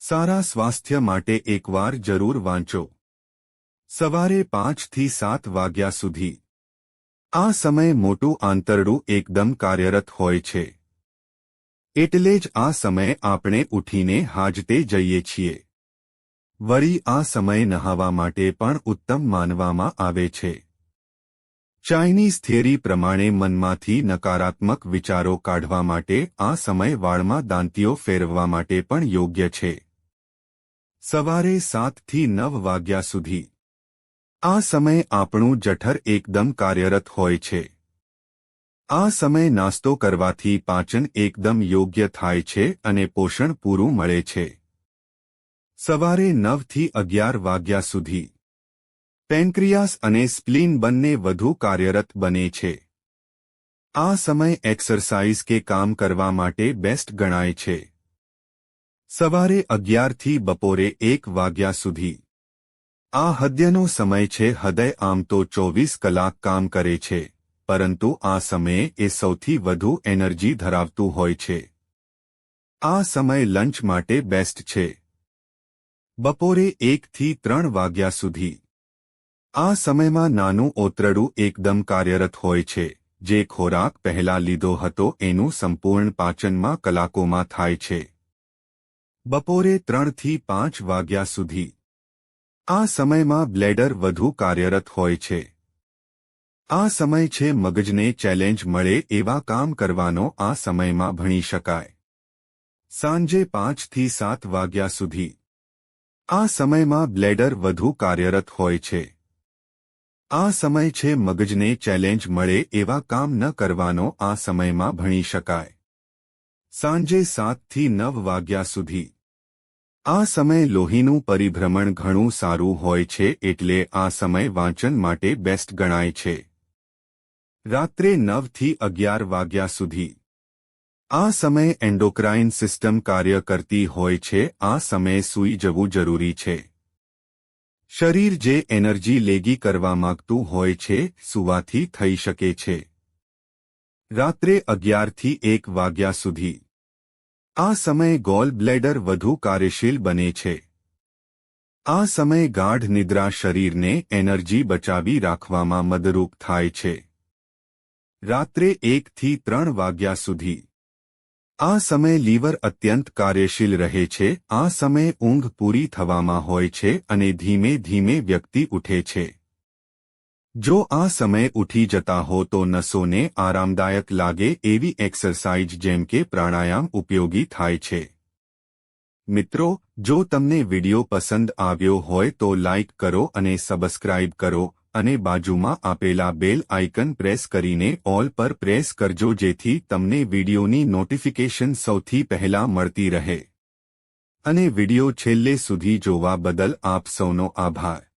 સારા સ્વાસ્થ્ય માટે એકવાર જરૂર વાંચો. સવારે પાંચથી સાત વાગ્યા સુધી. આ સમય મોટું આંતરડું એકદમ કાર્યરત હોય છે. એટલે જ આ સમય આપણે ઉઠીને હાજતે જઈએ છીએ. વળી આ સમય નહાવા માટે પણ ઉત્તમ માનવામાં આવે છે. ચાઇનીઝ થિયરી પ્રમાણે મનમાંથી નકારાત્મક વિચારો કાઢવા માટે આ સમય વાળમાં દાંતીઓ ફેરવવા માટે પણ યોગ્ય છે. સવારે સાતથી નવ વાગ્યા સુધી. આ સમય આપણું જઠર એકદમ કાર્યરત હોય છે. આ સમય નાસ્તો કરવાથી પાચન એકદમ યોગ્ય થાય છે અને પોષણ પૂરું મળે છે. સવારે નવથી અગિયાર વાગ્યા સુધી. પેન્ક્રિયાસ અને સ્પ્લીન બંને વધુ કાર્યરત બને છે. આ સમય એક્સરસાઇઝ કે કામ કરવા માટે બેસ્ટ ગણાય છે. સવારે અગિયારથી બપોરે એક વાગ્યા સુધી. આ હદ્યનો સમય છે, હૃદય આમ તો ચોવીસ કલાક કામ કરે છે, પરંતુ આ સમયે એ સૌથી વધુ એનર્જી ધરાવતું હોય છે. આ સમય લંચ માટે બેસ્ટ છે. બપોરે એકથી ત્રણ વાગ્યા સુધી. આ સમયમાં નાનું ઓતરડું એકદમ કાર્યરત હોય છે, જે ખોરાક પહેલા લીધો હતો, એનું સંપૂર્ણ પાચનમાં કલાકોમાં થાય છે. બપોરે ત્રણથી પાંચ વાગ્યા સુધી. આ સમયમાં બ્લેડર વધુ કાર્યરત હોય છે. આ સમય છે મગજને ચેલેન્જ મળે એવા કામ કરવાનો આ સમયમાં ભણી શકાય. સાંજે પાંચથી સાત વાગ્યા સુધી. આ સમયમાં બ્લેડર વધુ કાર્યરત હોય છે. આ સમય છે મગજને ચેલેન્જ મળે એવા કામ ન કરવાનો આ સમયમાં ભણી શકાય. સાંજે સાતથી નવ વાગ્યા સુધી. આ સમય લોહીનું પરિભ્રમણ ઘણું સારું હોય છે એટલે આ સમય વાંચન માટે બેસ્ટ ગણાય છે. રાત્રે નવથી અગિયાર વાગ્યા સુધી. આ સમયે એન્ડોક્રાઇન સિસ્ટમ કાર્ય કરતી હોય છે, આ સમયે સૂઈ જવું જરૂરી છે. શરીર જે એનર્જી લેગી કરવા માંગતું હોય છે, સુવાથી થઈ શકે છે. રાત્રે અગિયારથી એક વાગ્યા સુધી. આ સમયે ગોલ બ્લેડર વધુ કાર્યશીલ બને છે. આ સમયે ગાઢ નિદ્રા શરીરને એનર્જી બચાવી રાખવામાં મદરૂપ થાય છે. રાત્રે એકથી ત્રણ વાગ્યા સુધી. આ સમય લીવર અત્યંત કાર્યશીલ રહે છે. આ સમયે ઊંઘ પૂરી થવામાં હોય છે અને ધીમે ધીમે વ્યક્તિ ઉઠે છે. જો આ સમય ઉઠી જતા હો તો નસોને આરામદાયક લાગે એવી એક્સરસાઇઝ જેમ કે પ્રાણાયામ ઉપયોગી થાય છે. મિત્રો, જો તમને વિડિયો પસંદ આવ્યો હોય તો લાઇક કરો અને સબસ્ક્રાઇબ કરો અને બાજુમાં આપેલા બેલ આઇકન પ્રેસ કરીને ઓલ પર પ્રેસ કરજો જેથી તમને વિડિયોની નોટિફિકેશન સૌથી પહેલા મળતી રહે. અને વિડિયો છેલ્લે સુધી જોવા બદલ આપ સૌનો આભાર.